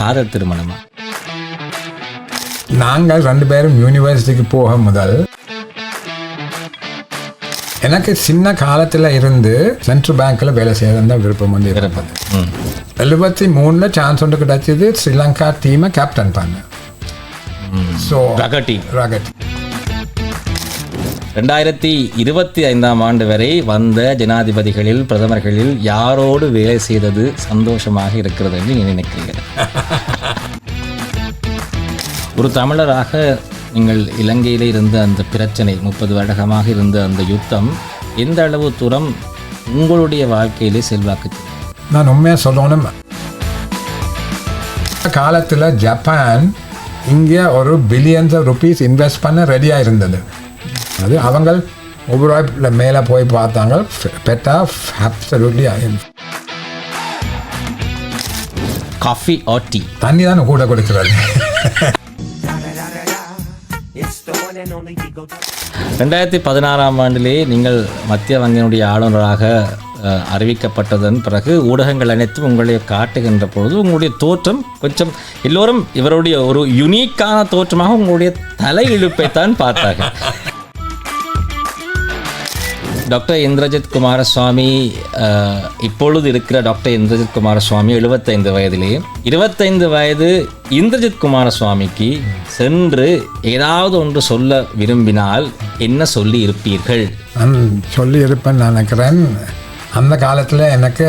காதல் திருமணமா? நாங்கள் ரெண்டு பேரும் யூனிவர்சிட்டிக்கு போக முதல் எனக்கு சின்ன காலத்தில் இருந்து சென்ட்ரல் பேங்க்கில் வேலை செய்யறது தான் விருப்பம் வந்து இருப்பது எழுபத்தி மூணில் சான்ஸ் ஒன்று கிடச்சிது. ஸ்ரீலங்கா டீமை கேப்டன் பண்ண ஸோ ரகட்டி. ரகட் ரெண்டாயிரத்தி இருபத்தி ஐந்தாம் ஆண்டு வரை வந்த ஜனாதிபதிகளில் பிரதமர்களில் யாரோடு வேலை செய்தது சந்தோஷமாக இருக்கிறது என்று நினைக்கிறீர்கள் ஒரு தமிழராக நீங்கள் இலங்கையில் இருந்த அந்த பிரச்சனை முப்பது வருடமாக இருந்த அந்த யுத்தம் எந்த அளவு தூரம் உங்களுடைய வாழ்க்கையிலே செல்வாக்கு நான் உண்மையாக சொல்லணும் காலத்தில் ஜப்பான் இங்கே ஒரு பில்லியன்ஸ் ஆஃப் ருபீஸ் இன்வெஸ்ட் பண்ண ரெடியாக இருந்தது அது அவங்க ஒவ்வொரு மேலே போய் பார்த்தாங்க பெட்டா அப்சல்யூட்லி காஃபி ஆர் டீ தண்ணி தான் கூட கொடுக்குறது ரெண்டாயிரத்தி பதினாறாம் ஆண்டிலே நீங்கள் மத்திய வங்கியினுடைய ஆளுநராக அறிவிக்கப்பட்டதன் பிறகு ஊடகங்கள் அனைத்தும் உங்களை காட்டுகின்ற பொழுது உங்களுடைய தோற்றம் கொஞ்சம் எல்லோரும் இவருடைய ஒரு யுனிக்கான தோற்றமாக உங்களுடைய தலை இழுப்பைத்தான் பார்த்தார்கள். டாக்டர் இந்திரஜித் குமாரசுவாமி இப்பொழுது இருக்கிற டாக்டர் இந்திரஜித் குமாரசுவாமி எழுபத்தைந்து வயதிலே. இருபத்தைந்து வயது இந்திரஜித் குமாரசுவாமிக்கு சென்று ஏதாவது ஒன்று சொல்ல விரும்பினால் என்ன சொல்லி இருப்பீர்கள் நான் சொல்லி இருப்பேன் நினைக்கிறேன். அந்த காலத்தில் எனக்கு